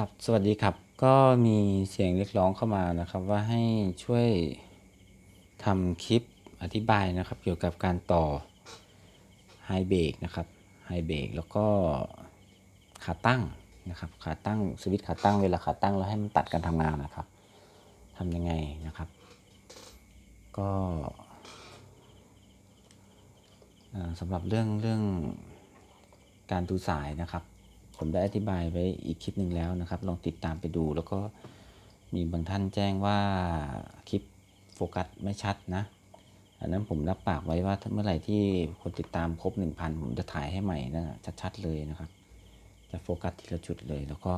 ครับ สวัสดีครับ ก็มีเสียงเรียกร้องเข้ามานะครับ ว่าให้ช่วยทำคลิปอธิบายนะครับ เกี่ยวกับการต่อไฮเบรกนะครับไฮเบรกแล้วก็ขาตั้งนะครับ ขาตั้งสวิตช์ขาตั้งเวลาขาตั้งแล้วให้มันตัดการทำงานนะครับทำยังไงนะครับ ก็สำหรับเรื่องเรื่องการดูสายนะครับ ผมได้อธิบายไว้อีกคลิปหนึ่งแล้วนะครับ ลองติดตามไปดูแล้วก็มีบางท่านแจ้งว่าคลิปโฟกัสไม่ชัดนะ อันนั้นผมรับปากไว้ว่าเมื่อไหร่ที่คนติดตามครบ 1,000 ผมจะถ่ายให้ใหม่นะชัดๆเลยนะครับ จะโฟกัสทีละจุดเลย แล้วก็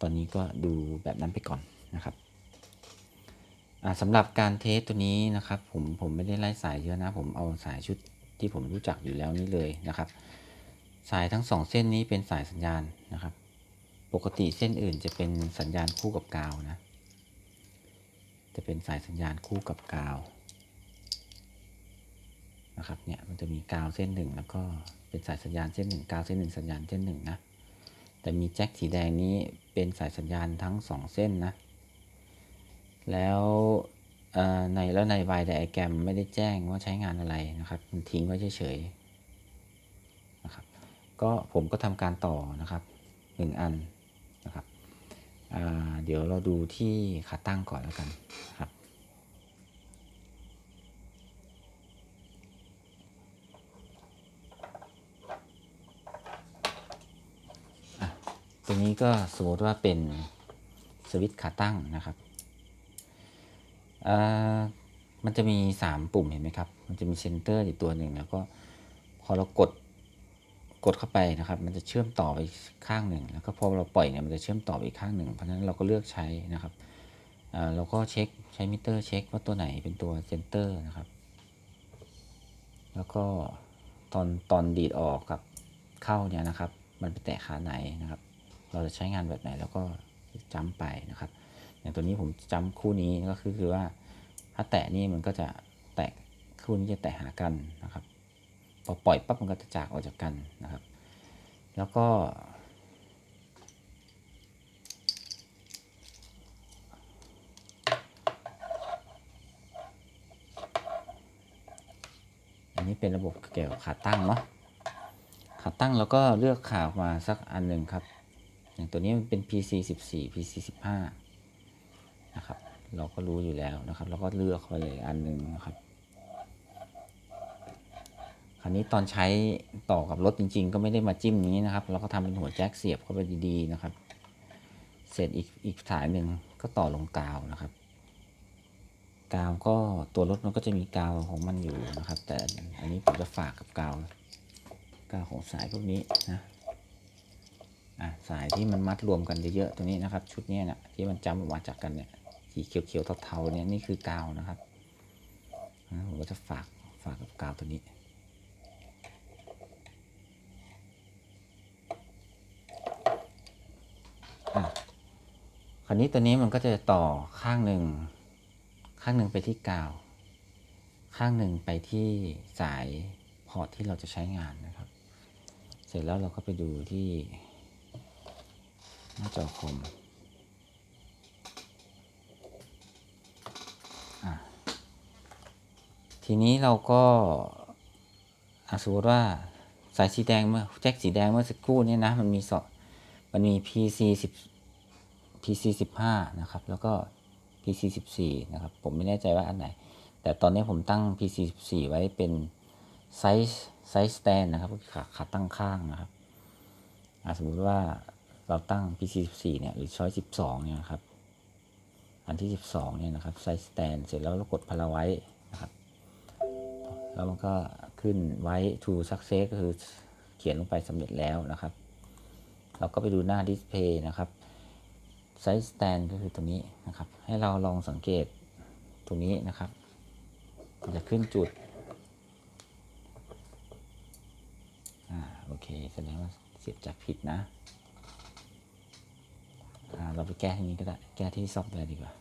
ตอนนี้ก็ดูแบบนั้นไปก่อนนะครับสำหรับการเทสตัวนี้นะครับ ผมผมไม่ได้ไล่สายเยอะนะ ผมเอาสายชุดที่ผมรู้จักอยู่แล้วนี่เลยนะครับ สายทั้งสองเส้นนี้เป็นสายสัญญาณนะครับ ปกติเส้นอื่นจะเป็นสัญญาณคู่กับกาวนะ จะเป็นสายสัญญาณคู่กับกาวนะครับเนี่ยมันจะมีกาวเส้นหนึ่งแล้วก็เป็นสายสัญญาณเส้นหนึ่งกาวเส้นหนึ่งสัญญาณเส้นหนึ่งนะแต่มีแจ็คสีแดงนี้เป็นสายสัญญาณทั้งสองเส้นนะ แล้วเอ่อในแล้วในไวไดอะแกรมไม่ได้แจ้งว่าใช้งานอะไรนะครับ มันทิ้งไว้เฉยๆ ก็ผมก็ทำการต่อนะครับหนึ่งอันนะครับเดี๋ยวเราดูที่ขาตั้งก่อนแล้วกันครับ ตัวนี้ก็สมมติว่าเป็นสวิตช์ขาตั้งนะครับมันจะมี 3 ปุ่มเห็นไหมครับ มันจะมีเซนเตอร์อยู่ตัวหนึ่งแล้วก็พอเรากด กดเข้าไปนะครับ มันจะเชื่อมต่อไปข้างหนึ่ง แล้วก็พอเราปล่อยเนี่ยมันจะเชื่อมต่อไปอีกข้างหนึ่ง เพราะฉะนั้นเราก็เลือกใช้นะครับเราก็เช็คใช้มิเตอร์เช็คว่าตัวไหนเป็นตัวเซนเตอร์นะครับ แล้วก็ตอนตอนดีดออกกับเข้าเนี่ยนะครับ มันไปแตะขาไหนนะครับ เราจะใช้งานแบบไหนแล้วก็จำไปนะครับ อย่างตัวนี้ผมจำคู่นี้ก็คือคือว่าถ้าแตะนี่มันก็จะแตะคู่นี้จะแตะหากันนะครับ พอปล่อยปั๊บมันก็จะจากออกจากกันนะครับ แล้วก็ อันนี้เป็นระบบเกี่ยวกับขาตั้งเนาะขาตั้งเราก็เลือกขาออกมาสักอันหนึ่งครับ อย่างตัวนี้มันเป็น PC 14 PC 15นะครับ เราก็รู้อยู่แล้วนะครับ เราก็เลือกไปเลยอันหนึ่งนะครับ ราวนี้ตอนใช้ต่อกับรถจริง ๆ ก็ไม่ได้มาจิ้มอย่างนี้นะครับ เราก็ทำเป็นหัวแจ็คเสียบเข้าไปดีๆนะครับ เสร็จอีกอีกสายหนึ่งก็ต่อลงกาวนะครับ กาวก็ตัวรถมันก็จะมีกาวของมันอยู่นะครับ แต่อันนี้ผมจะฝากกับกาวกาวของสายพวกนี้นะอะสายที่มันมัดรวมกันเยอะๆตัวนี้นะครับ ชุดนี้นะที่มันจำออกมาจากกันเนี่ยสีเขียวๆเทาๆเนี่ยนี่คือกาวนะครับผมก็จะฝากฝากกับกาวตัวนี้ คราวนี้ตัวนี้มันก็จะต่อข้างหนึ่ง ข้างหนึ่งไปที่กาว ข้างหนึ่งไปที่สายพอร์ตที่เราจะใช้งานนะครับ เสร็จแล้วเราก็ไปดูที่หน้าจอคอมทีนี้เราก็อะสมมติว่าสายสีแดงเมื่อแจ็คสีแดงเมื่อสักครู่นี้นะ มันมีสอมันมี PC 10 PC 15นะครับ แล้วก็ PC 14นะครับ ผมไม่แน่ใจว่าอันไหน แต่ตอนนี้ผมตั้ง PC 14 ไว้เป็นไซส์ไซส์สแตนนะครับขาขาตั้งข้างนะครับสมมุติว่าเราตั้ง PC 14 เนี่ย หรือช้อย12 เนี่ยนะครับ อันที่ 12 เนี่ยนะครับ ไซส์สแตนเสร็จแล้วเรากดพาราไว้นะครับ แล้วมันก็ขึ้นไว้ to success ก็คือเขียนลงไปสำเร็จแล้วนะครับ เราก็ไปดูหน้าดิสเพย์นะครับ ไซส์สแตนก็คือตรงนี้นะครับ ให้เราลองสังเกตตรงนี้นะครับ จะขึ้นจุดอ่าโอเคแสดงว่าเสียบจากผิดนะอ่าเราไปแก้ที่นี้ก็ได้ แก้ที่ซอฟต์แวร์ดีกว่า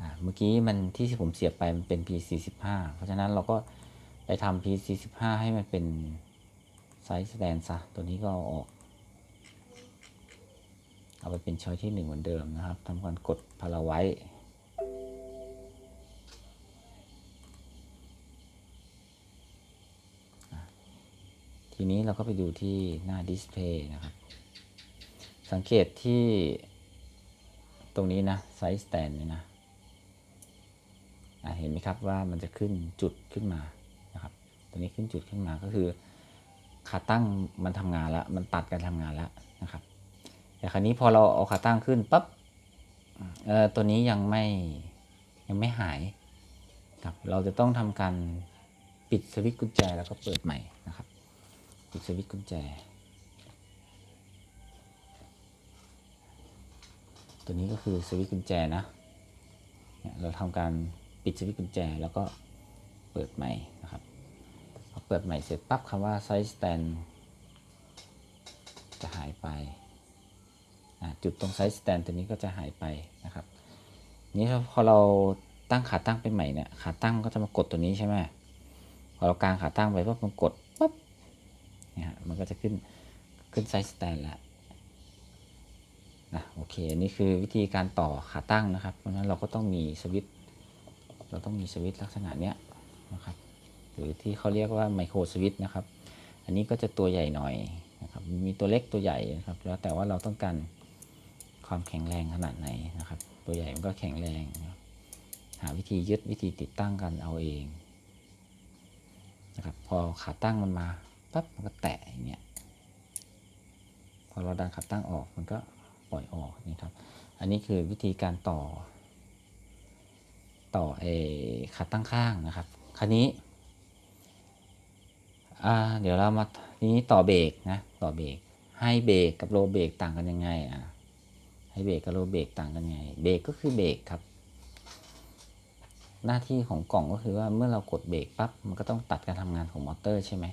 อ่าเมื่อกี้มันที่ผมเสียบไปมันเป็น P45 เพราะฉะนั้นเราก็ไปทำ P45 ให้มันเป็นไซส์สแตนซะตัวนี้ก็เอาออก เอาไปเป็นช้อยที่หนึ่งเหมือนเดิมนะครับทำการกดพาราไว้ทีนี้เราก็ไปดูที่หน้าดิสเพย์นะครับ สังเกตที่ตรงนี้นะไซส์สแตนนี่นะเห็นไหมครับว่ามันจะขึ้นจุดขึ้นมานะครับตรงนี้ขึ้นจุดขึ้นมาก็คือขาตั้งมันทำงานแล้ว มันตัดการทำงานแล้วนะครับ แต่คราวนี้พอเราเอาขาตั้งขึ้นปั๊บเอ่อตัวนี้ยังไม่ยังไม่หายครับเราจะต้องทำการปิดสวิตช์กุญแจแล้วก็เปิดใหม่นะครับ ปิดสวิตช์กุญแจ ตัวนี้ก็คือสวิตช์กุญแจนะเนี่ยเราทำการปิดสวิตช์กุญแจแล้วก็เปิดใหม่นะครับพอเปิดใหม่เสร็จปั๊บคำว่า size stand จะหายไป จุดตรง size stand ตัวนี้ก็จะหายไปนะครับ นี้พอเราตั้งขาตั้งเป็นใหม่เนี่ยขาตั้งก็จะมากดตัวนี้ใช่ไหมพอเรากางขาตั้งไปปั๊บมันกดปั๊บเนี่ยฮะมันก็จะขึ้นขึ้น size stand แล้วนะโอเคอันนี้คือวิธีการต่อขาตั้งนะครับ เพราะฉะนั้นเราก็ต้องมีสวิตเราต้องมีสวิตลักษณะเนี้ยนะครับหรือที่เขาเรียกว่าไมโครสวิตนะครับ อันนี้ก็จะตัวใหญ่หน่อยนะครับมีตัวเล็กตัวใหญ่นะครับ แล้วแต่ว่าเราต้องการ ความแข็งแรงขนาดไหนนะครับ ตัวใหญ่มันก็แข็งแรงหาวิธียึดวิธีติดตั้งกันเอาเองนะครับพอขาตั้งมันมาปั๊บมันก็แตะอย่างเงี้ยพอเราดันขาตั้งออกมันก็ปล่อยออกนี่ครับ อันนี้คือวิธีการต่อ ต่อเอขาตั้งข้างนะครับคราวนี้เดี๋ยวเรามาทีนี้ต่อเบรกนะต่อเบรกให้เบรกกับโลเบรกต่างกันยังไงอะ ให้เบรกกับโลเบรกต่างกันยังไง เบรกก็คือเบรกครับ หน้าที่ของกล่องก็คือว่าเมื่อเรากดเบรกปั๊บมันก็ต้องตัดการทำงานของมอเตอร์ใช่ไหม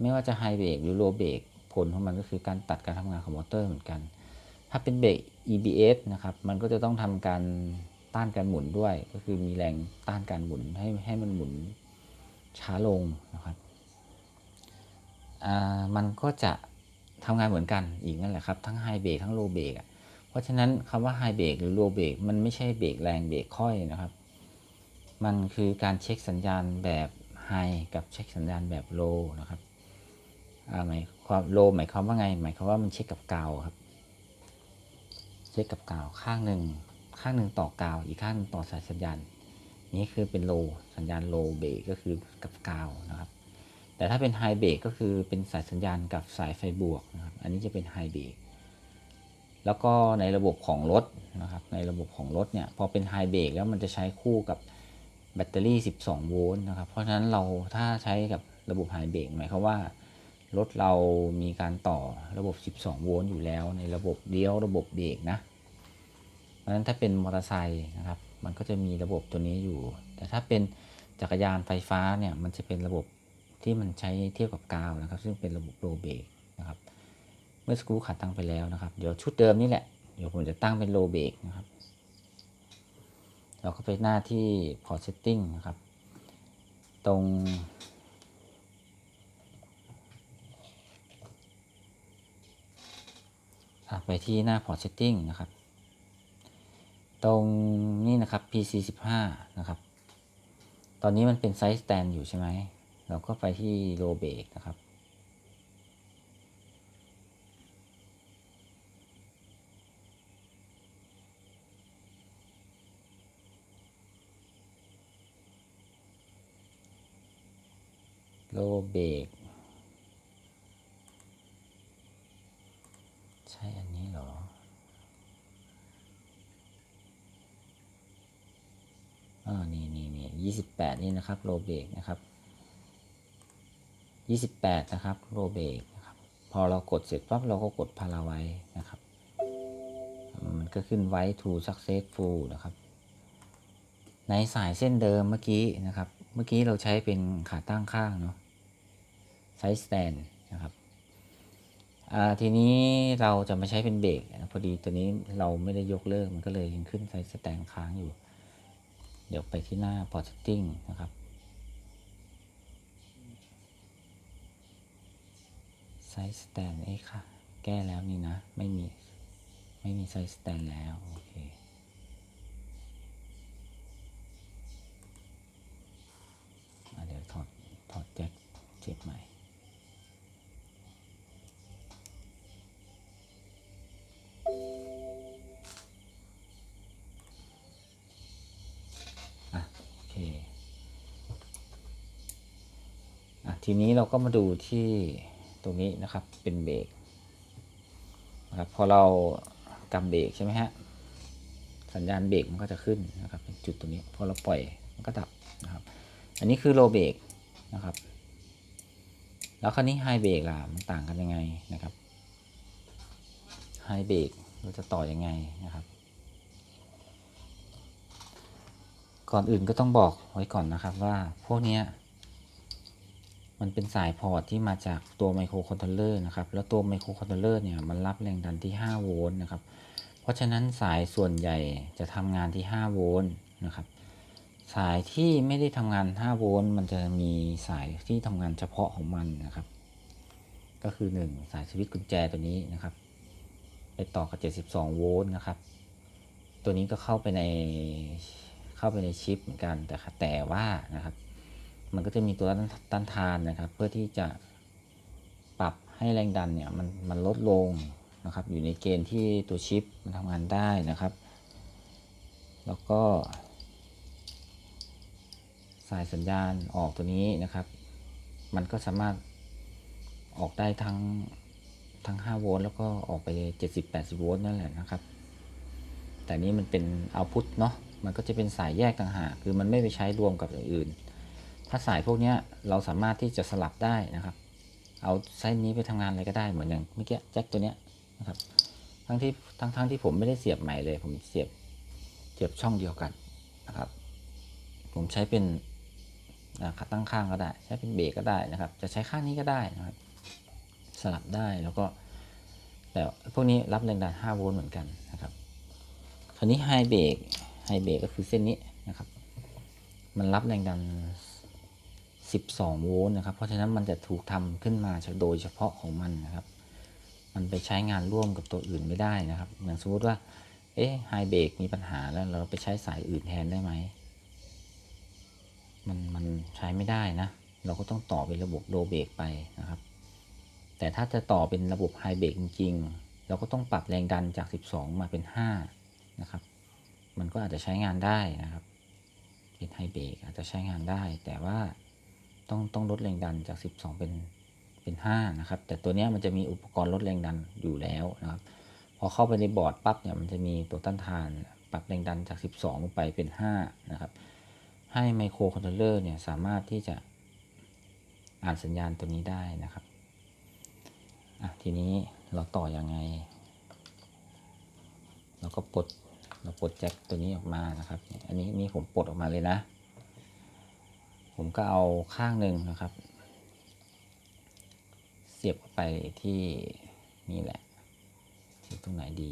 ไม่ว่าจะไฮเบรกหรือโลเบรกผลของมันก็คือการตัดการทำงานของมอเตอร์เหมือนกัน ถ้าเป็นเบรก EBS นะครับ มันก็จะต้องทำการต้านการหมุนด้วย ก็คือมีแรงต้านการหมุนให้ให้มันหมุนช้าลงนะครับ มันก็จะทำงานเหมือนกันอีกนั่นแหละครับ ทั้งไฮเบรกทั้งโลเบรกอะ เพราะฉะนั้นคำว่าไฮเบรกหรือโลเบรกมันไม่ใช่เบรกแรงเบรกค่อยนะครับ มันคือการเช็คสัญญาณแบบไฮกับเช็คสัญญาณแบบโลนะครับอ่าหมายความโลหมายความว่าไง หมายความว่ามันเช็คกับกาวครับ เช็คกับกาวข้างหนึ่งข้างหนึ่งต่อกาว อีกข้างหนึ่งต่อสายสัญญาณ นี้คือเป็นโลสัญญาณโลเบรกก็คือกับกาวนะครับ แต่ถ้าเป็นไฮเบรกก็คือเป็นสายสัญญาณกับสายไฟบวกนะครับ อันนี้จะเป็นไฮเบรก แล้วก็ในระบบของรถนะครับในระบบของรถเนี่ยพอเป็นไฮเบรกแล้วมันจะใช้คู่กับแบตเตอรี่ 12 โวลต์นะครับ เพราะฉะนั้นเราถ้าใช้กับระบบไฮเบรกหมายความว่ารถเรามีการต่อระบบ 12 โวลต์อยู่แล้ว ในระบบเลี้ยวระบบเบรกนะ เพราะฉะนั้นถ้าเป็นมอเตอร์ไซค์นะครับ มันก็จะมีระบบตัวนี้อยู่ แต่ถ้าเป็นจักรยานไฟฟ้าเนี่ยมันจะเป็นระบบที่มันใช้เทียบกับกาวนะครับ ซึ่งเป็นระบบโลเบรกนะครับ มื่อสกครูขาตั้งไปแล้วนะครับ เดี๋ยวชุดเดิมนี่แหละ เดี๋ยวผมจะตั้งเป็นโลเบรกนะครับ เราก็ไปหน้าที่ port setting นะครับ ตรง ไปที่หน้า port setting นะครับ ตรงนี้นะครับ PC 15นะครับ ตอนนี้มันเป็นไซส์ stand อยู่ใช่ไหม เราก็ไปที่ low break นะครับ low break ใช่อันนี้เหรอ อ่า นี่นี่นี่ยี่สิบแปดนี่นะครับ โลเบกนะครับยี่สิบแปดนะครับ โลเบกนะครับ พอเรากดเสร็จปั๊บเราก็กดพาราไว้นะครับ มันก็ขึ้นไว้ to successful นะครับ ในสายเส้นเดิมเมื่อกี้นะครับ เมื่อกี้เราใช้เป็นขาตั้งข้างเนาะ side stand นะครับอ่าทีนี้เราจะมาใช้เป็นเบรกนะพอดีตัวนี้เราไม่ได้ยกเลิกมันก็เลยยังขึ้นไซส์สแตนค้างอยู่ เดี๋ยวไปที่หน้า port setting นะครับไซส์สแตนเอ้ค่ะ แก้แล้วนี่นะ ไม่มี ไม่มีไซส์สแตนแล้ว โอเค เดี๋ยวถอด ถอดแจ็คเจ็บใหม่ อะ โอเค อะ ทีนี้เราก็มาดูที่ตรงนี้นะครับเป็นเบรกนะครับพอเรากำเบรกใช่ไหมฮะสัญญาณเบรกมันก็จะขึ้นนะครับเป็นจุดตรงนี้พอเราปล่อยมันก็ดับนะครับ อันนี้คือโลเบรกนะครับ แล้วคราวนี้ไฮเบรกล่ะมันต่างกันยังไงนะครับไฮเบรกเราจะต่อยังไงนะครับ ก่อนอื่นก็ต้องบอกไว้ก่อนนะครับว่าพวกนี้ มันเป็นสายพอร์ตที่มาจากตัวไมโครคอนโทรลเลอร์นะครับ แล้วตัวไมโครคอนโทรลเลอร์เนี่ยมันรับแรงดันที่ 5 โวลต์นะครับ เพราะฉะนั้นสายส่วนใหญ่จะทำงานที่ 5 โวลต์นะครับ สายที่ไม่ได้ทำงาน 5 โวลต์มันจะมีสายที่ทำงานเฉพาะของมันนะครับ ก็คือ 1 สายสวิตช์กุญแจตัวนี้นะครับ ไปต่อกับ 72 โวลต์นะครับ ตัวนี้ก็เข้าไปในเข้าไปในชิปเหมือนกันแต่แต่ว่านะครับ มันก็จะมีตัวต้านทานนะครับ เพื่อที่จะปรับให้แรงดันเนี่ยมันมันลดลงนะครับ อยู่ในเกณฑ์ที่ตัวชิปมันทำงานได้นะครับ แล้วก็ สายสัญญาณออกตัวนี้นะครับ มันก็สามารถออกได้ทั้งทั้ง 5 โวลต์แล้วก็ออกไป 70-80 โวลต์นั่นแหละนะครับ แต่นี้มันเป็นเอาพุทเนาะมันก็จะเป็นสายแยกต่างหาก คือมันไม่ไปใช้รวมกับอย่างอื่น ถ้าสายพวกนี้เราสามารถที่จะสลับได้นะครับ เอาไส้นี้ไปทำงานอะไรก็ได้เหมือนอย่างเมื่อกี้แจ็คตัวเนี้ยนะครับ ทั้งที่ทั้งทั้งที่ผมไม่ได้เสียบใหม่เลย ผมเสียบเสียบช่องเดียวกันนะครับ ผมใช้เป็นนะครับตั้งข้างก็ได้ ใช้เป็นเบรกก็ได้นะครับ จะใช้ข้างนี้ก็ได้นะครับ สลับได้แล้วก็ แต่พวกนี้รับแรงดัน 5 โวลต์เหมือนกันนะครับคราวนี้ไฮเบรกไฮเบรกก็คือเส้นนี้นะครับ มันรับแรงดัน 12 โวลต์นะครับ เพราะฉะนั้นมันจะถูกทำขึ้นมาโดยเฉพาะของมันนะครับ มันไปใช้งานร่วมกับตัวอื่นไม่ได้นะครับ อย่างสมมติว่า เอ๊ะไฮเบรกมีปัญหาแล้วเราไปใช้สายอื่นแทนได้ไหม มันมันใช้ไม่ได้นะ เราก็ต้องต่อเป็นระบบโลเบรกไปนะครับ แต่ถ้าจะต่อเป็นระบบไฮเบรกจริงๆ เราก็ต้องปรับแรงดันจาก 12 มาเป็น 5 นะครับ มันก็อาจจะใช้งานได้นะครับเป็นไฮเบรกอาจจะใช้งานได้แต่ว่า ต้องต้องลดแรงดันจาก 12 เป็นเป็น 5 นะครับ แต่ตัวนี้มันจะมีอุปกรณ์ลดแรงดันอยู่แล้วนะครับ พอเข้าไปในบอร์ดปั๊บเนี่ยมันจะมีตัวต้านทานปรับแรงดันจาก 12 ลงไปเป็น 5 นะครับ ให้ไมโครคอนโทรลเลอร์เนี่ยสามารถที่จะอ่านสัญญาณตัวนี้ได้นะครับอะทีนี้เราต่อยังไง เราก็ปลดเราปลดแจ็คตัวนี้ออกมานะครับ อันนี้นี่ผมปลดออกมาเลยนะ ผมก็เอาข้างหนึ่งนะครับ เสียบเข้าไปที่นี่แหละเสียบตรงไหนดี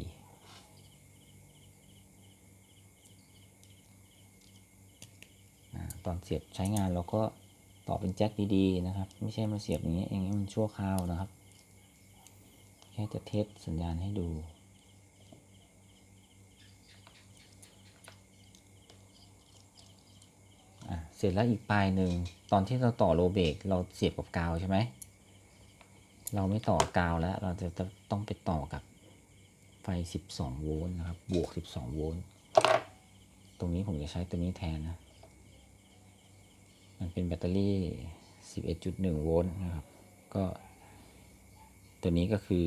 ตอนเสียบใช้งานเราก็ต่อเป็นแจ็คดีๆนะครับ ไม่ใช่มาเสียบอย่างนี้อย่างนี้มันชั่วคราวนะครับ แค่จะเทสสัญญาณให้ดู อะ เสร็จแล้วอีกปลายหนึ่งตอนที่เราต่อโลเบรกเราเสียบกับกาวใช่ไหม เราไม่ต่อกาวแล้ว เราจะจะต้องไปต่อกับไฟ 12 โวลต์นะครับ บวก 12 โวลต์ ตรงนี้ผมจะใช้ตัวนี้แทนนะ มันเป็นแบตเตอรี่ 11.1 โวลต์นะครับ ก็ ตัวนี้ก็คือ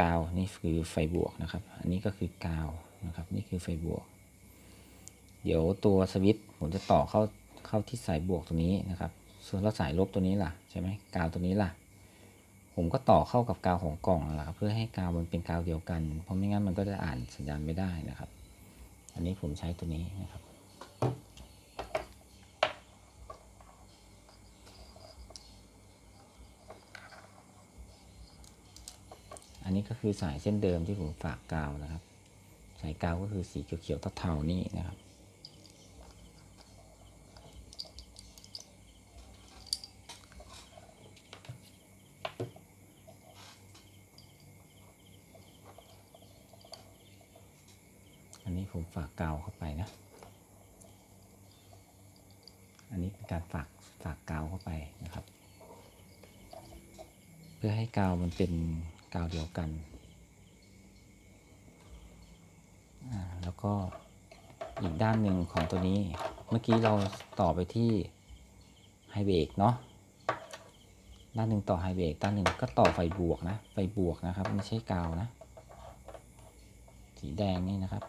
กาว นี่คือไฟบวกนะครับ อันนี้ก็คือกาวนะครับ นี่คือไฟบวก เดี๋ยวตัวสวิตช์ผมจะต่อเข้า เข้าที่สายบวกตรงนี้นะครับ ส่วนแล้วสายลบตัวนี้ล่ะใช่ไหมกาวตัวนี้ล่ะ ผมก็ต่อเข้ากับกาวของกล่องนั่ะครับเพื่อให้กาวมันเป็นกาวเดียวกัน เพราะไม่งั้นมันก็จะอ่านสัญญาณไม่ได้นะครับ อันนี้ผมใช้ตัวนี้นะครับอันนี้ก็คือสายเส้นเดิมที่ผมฝากกาวนะครับ สายกาวก็คือสีเขียวๆเทาๆนี่นะครับ อันนี้ผมฝากกาวเข้าไปนะ อันนี้เป็นการ ฝากฝากกาวเข้าไปนะครับ เพื่อให้กาวมันเป็นกาวเดียวกัน แล้วก็อีกด้านหนึ่งของตัวนี้ เมื่อกี้เราต่อไปที่ไฮเบรกเนาะด้านหนึ่งต่อไฮเบรกด้านหนึ่งก็ต่อไฟบวกนะ ไฟบวกนะครับ ไม่ใช่กาวนะ สีแดงนี่นะครับ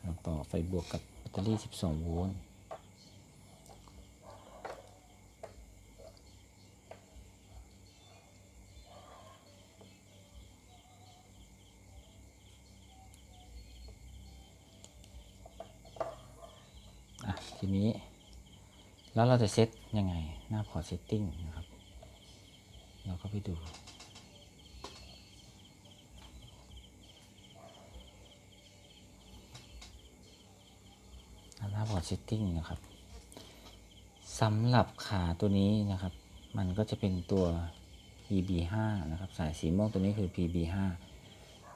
เราต่อ ไฟบวกกับแบตเตอรี่ 12 โวลต์อะทีนี้ แล้วเราจะเซตยังไง หน้าพอร์ตเซตติ้งนะครับ เราก็ไปดู หน้าพอร์ตเซตติ้งนะครับสำหรับขาตัวนี้นะครับ มันก็จะเป็นตัว PB5 นะครับ สายสีม่วงตัวนี้คือ PB5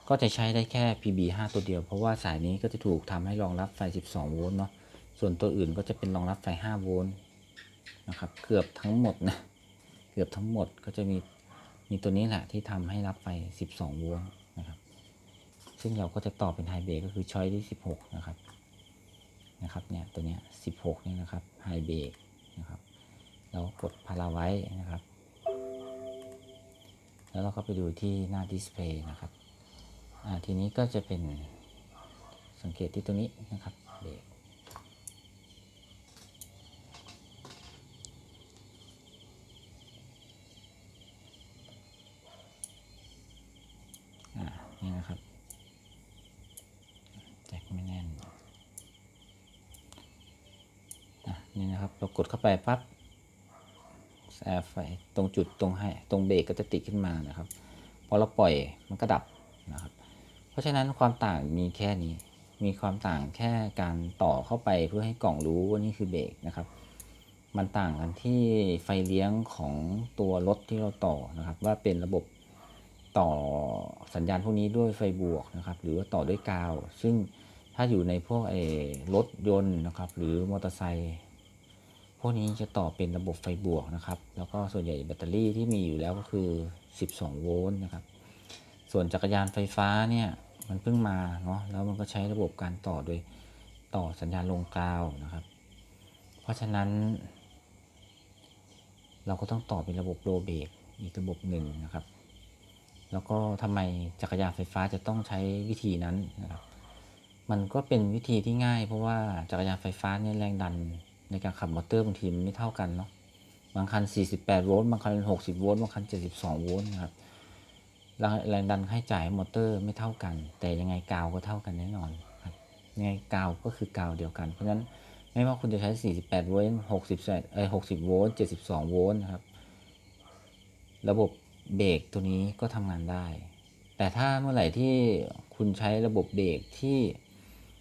ก็จะใช้ได้แค่ PB5 ตัวเดียว เพราะว่าสายนี้ก็จะถูกทำให้รองรับไฟ 12 โวลต์เนาะ ส่วนตัวอื่นก็จะเป็นรองรับไฟ 5 โวลต์นะครับ เกือบทั้งหมดนะ เกือบทั้งหมดก็จะมีมีตัวนี้แหละที่ทำให้รับไฟ 12 โวลต์นะครับ ซึ่งเราก็จะต่อเป็นไฮเบรกก็คือช้อยที่ 16 นะครับ นะครับเนี่ยตัวเนี้ย16เนี่นะครับไฮเบรกนะครับเรากดพาราไว้นะครับ แล้วเราก็ไปดูที่หน้าดิสเพย์นะครับอ่าทีนี้ก็จะเป็นสังเกตที่ตัวนี้นะครับเบรกอ่านี่นะครับแจ็คไม่แน่น อะนี่นะครับ เข้าไปปั๊บแอร์ไฟตรงจุดตรงให้ตรงเบรกก็จะติดขึ้นมานะครับพอเราปล่อยมันก็ดับนะครับ เพราะฉะนั้นความต่างมีแค่นี้ มีความต่างแค่การต่อเข้าไปเพื่อให้กล่องรู้ว่านี่คือเบรกนะครับ มันต่างกันที่ไฟเลี้ยงของตัวรถที่เราต่อนะครับ ว่าเป็นระบบต่อสัญญาณพวกนี้ด้วยไฟบวกนะครับ หรือว่าต่อด้วยกาว ซึ่งถ้าอยู่ในพวกไอ้รถยนต์นะครับ หรือมอเตอร์ไซค์ พวกนี้จะต่อเป็นระบบไฟบวกนะครับ แล้วก็ส่วนใหญ่แบตเตอรี่ที่มีอยู่แล้วก็คือ 12 โวลต์นะครับ ส่วนจักรยานไฟฟ้าเนี่ยมันเพิ่งมาเนาะแล้วมันก็ใช้ระบบการต่อโดยต่อสัญญาณลงกาวนะครับ เพราะฉะนั้น เราก็ต้องต่อเป็นระบบโรเบรกอีกระบบหนึ่งนะครับ แล้วก็ทำไมจักรยานไฟฟ้าจะต้องใช้วิธีนั้นนะครับ มันก็เป็นวิธีที่ง่าย เพราะว่าจักรยานไฟฟ้าเนี่ยแรงดัน ในการขับมอเตอร์บางทีมันไม่เท่ากันเนาะบางคัน 48 โวลต์บางคัน 60 โวลต์บางคัน 72 โวลต์นะครับแรงดันให้จ่ายมอเตอร์ไม่เท่ากัน แต่ยังไงกาวก็เท่ากันแน่นอนครับยังไงกาวก็คือกาวเดียวกัน เพราะฉะนั้นไม่ว่าคุณจะใช้ 48 โวลต์ 60เอ้ย60 โวลต์ 72 โวลต์นะครับ ระบบเบรกตัวนี้ก็ทำงานได้ แต่ถ้าเมื่อไหร่ที่คุณใช้ระบบเบรกที่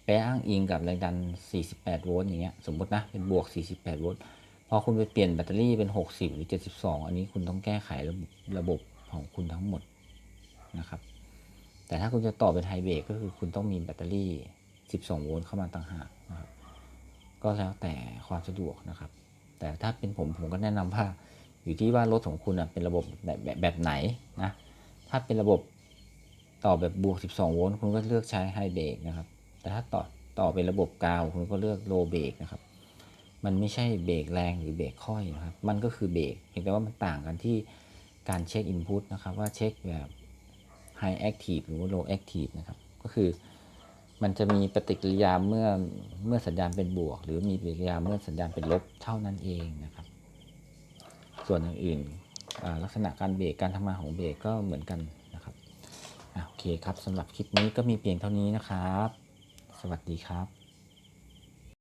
ไปอ้างอิงกับแรงดัน 48 โวลต์อย่างเงี้ยสมมตินะเป็นบวก 48 โวลต์พอคุณไปเปลี่ยนแบตเตอรี่เป็น 60 หรือ 72 อันนี้คุณต้องแก้ไขระบบระบบของคุณทั้งหมดนะครับ แต่ถ้าคุณจะต่อเป็นไฮเบรกก็คือคุณต้องมีแบตเตอรี่ 12 โวลต์เข้ามาต่างหากนะครับก็แล้วแต่ความสะดวกนะครับ แต่ถ้าเป็นผมผมก็แนะนำว่าอยู่ที่ว่ารถของคุณเป็นระบบแบบแบบแบบไหนนะถ้าเป็นระบบต่อแบบบวก 12 โวลต์คุณก็เลือกใช้ไฮเบรกนะครับ แต่ถ้าต่อต่อเป็นระบบกาวคุณก็เลือกโลเบรกนะครับ มันไม่ใช่เบรกแรงหรือเบรกค่อยนะครับ มันก็คือเบรกเพียงแต่ว่ามันต่างกันที่การเช็คอินพุตนะครับ ว่าเช็คแบบ High Active หรือว่า Low Active นะครับ ก็คือมันจะมีปฏิกิริยาเมื่อเมื่อสัญญาณเป็นบวก หรือมีปฏิกิริยาเมื่อสัญญาณเป็นลบเท่านั้นเองนะครับ ส่วนอื่นลักษณะการเบรกการทำงานของเบรกก็เหมือนกันนะครับโอเคครับสำหรับคลิปนี้ก็มีเพียงเท่านี้นะครับ สวัสดีครับ